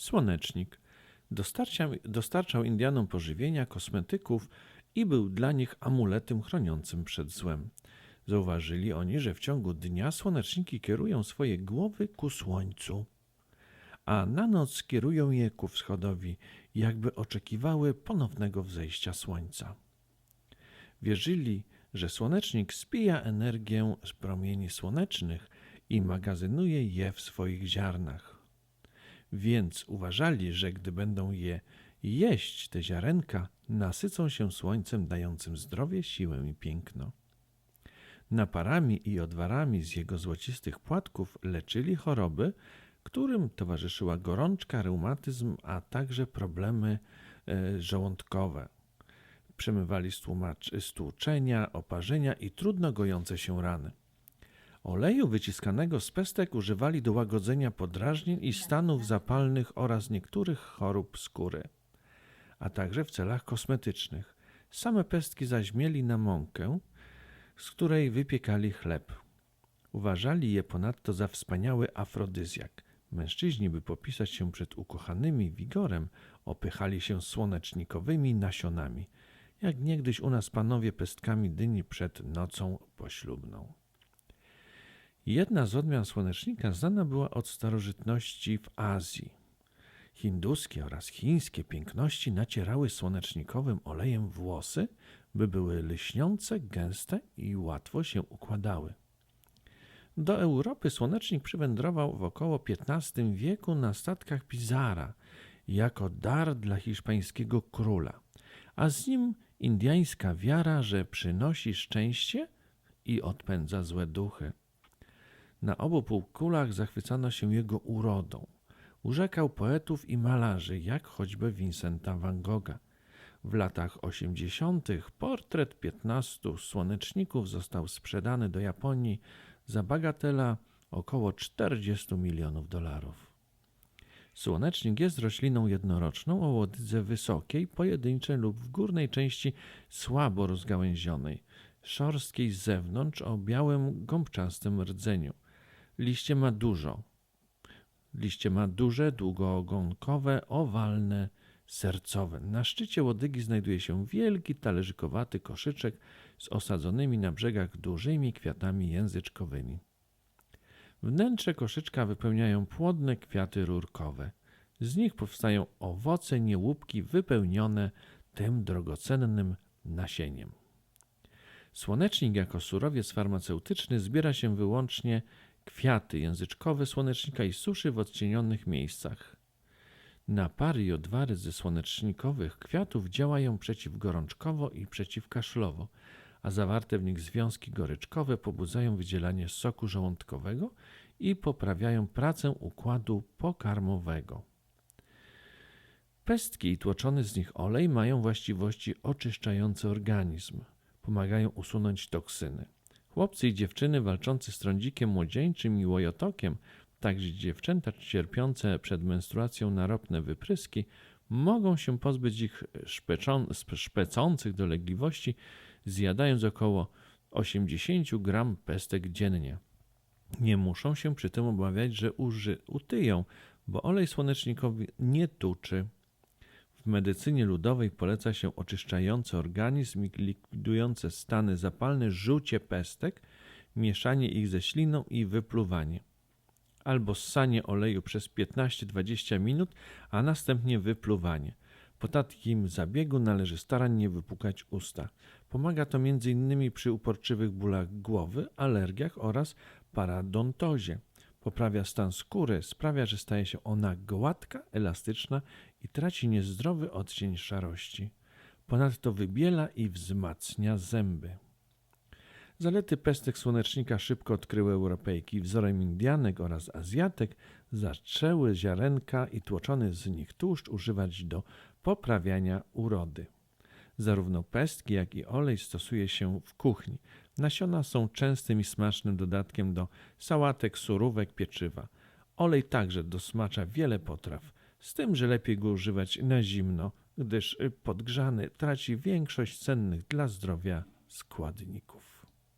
Słonecznik. Dostarczał, Indianom pożywienia, kosmetyków i był dla nich amuletem chroniącym przed złem. Zauważyli oni, że w ciągu dnia słoneczniki kierują swoje głowy ku słońcu, a na noc kierują je ku wschodowi, jakby oczekiwały ponownego wzejścia słońca. Wierzyli, że słonecznik spija energię z promieni słonecznych i magazynuje je w swoich ziarnach. Więc uważali, że gdy będą je jeść, te ziarenka nasycą się słońcem dającym zdrowie, siłę i piękno. Naparami i odwarami z jego złocistych płatków leczyli choroby, którym towarzyszyła gorączka, reumatyzm, a także problemy e, żołądkowe. Przemywali stłuczenia, oparzenia i trudno gojące się rany. Oleju wyciskanego z pestek używali do łagodzenia podrażnień i stanów zapalnych oraz niektórych chorób skóry, a także w celach kosmetycznych. Same pestki zaś mieli na mąkę, z której wypiekali chleb. Uważali je ponadto za wspaniały afrodyzjak. Mężczyźni, by popisać się przed ukochanymi wigorem, opychali się słonecznikowymi nasionami, jak niegdyś u nas panowie pestkami dyni przed nocą poślubną. Jedna z odmian słonecznika znana była od starożytności w Azji. Hinduskie oraz chińskie piękności nacierały słonecznikowym olejem włosy, by były lśniące, gęste i łatwo się układały. Do Europy słonecznik przywędrował w około XV wieku na statkach Pizarra jako dar dla hiszpańskiego króla, a z nim indiańska wiara, że przynosi szczęście i odpędza złe duchy. Na obu półkulach zachwycano się jego urodą. Urzekał poetów i malarzy, jak choćby Vincenta van Gogha. W latach 80. portret 15 słoneczników został sprzedany do Japonii za bagatela około 40 milionów dolarów. Słonecznik jest rośliną jednoroczną o łodydze wysokiej, pojedynczej lub w górnej części słabo rozgałęzionej, szorstkiej z zewnątrz o białym, gąbczastym rdzeniu. Liście ma dużo. Liście ma duże, długoogonkowe, owalne, sercowe. Na szczycie łodygi znajduje się wielki, talerzykowaty koszyczek z osadzonymi na brzegach dużymi kwiatami języczkowymi. Wnętrze koszyczka wypełniają płodne kwiaty rurkowe. Z nich powstają owoce, niełupki wypełnione tym drogocennym nasieniem. Słonecznik jako surowiec farmaceutyczny zbiera się wyłącznie kwiaty języczkowe słonecznika i suszy w odcienionych miejscach. Napary i odwary ze słonecznikowych kwiatów działają przeciwgorączkowo i przeciwkaszlowo, a zawarte w nich związki goryczkowe pobudzają wydzielanie soku żołądkowego i poprawiają pracę układu pokarmowego. Pestki i tłoczony z nich olej mają właściwości oczyszczające organizm, pomagają usunąć toksyny. Chłopcy i dziewczyny walczący z trądzikiem młodzieńczym i łojotokiem, także dziewczęta cierpiące przed menstruacją na ropne wypryski, mogą się pozbyć ich szpeczon- szpecących dolegliwości, zjadając około 80 gram pestek dziennie. Nie muszą się przy tym obawiać, że uży, utyją, bo olej słonecznikowy nie tuczy. W medycynie ludowej poleca się oczyszczające organizm i likwidujące stany zapalne rzucie pestek, mieszanie ich ze śliną i wypluwanie. Albo ssanie oleju przez 15-20 minut, a następnie wypluwanie. Po takim zabiegu należy starannie wypukać usta. Pomaga to m.in. przy uporczywych bólach głowy, alergiach oraz paradontozie. Poprawia stan skóry, sprawia, że staje się ona gładka, elastyczna i traci niezdrowy odcień szarości. Ponadto wybiela i wzmacnia zęby. Zalety pestek słonecznika szybko odkryły Europejki. Wzorem Indianek oraz Azjatek zaczęły ziarenka i tłoczony z nich tłuszcz używać do poprawiania urody. Zarówno pestki, jak i olej stosuje się w kuchni. Nasiona są częstym i smacznym dodatkiem do sałatek, surówek, pieczywa. Olej także dosmacza wiele potraw, z tym, że lepiej go używać na zimno, gdyż podgrzany traci większość cennych dla zdrowia składników.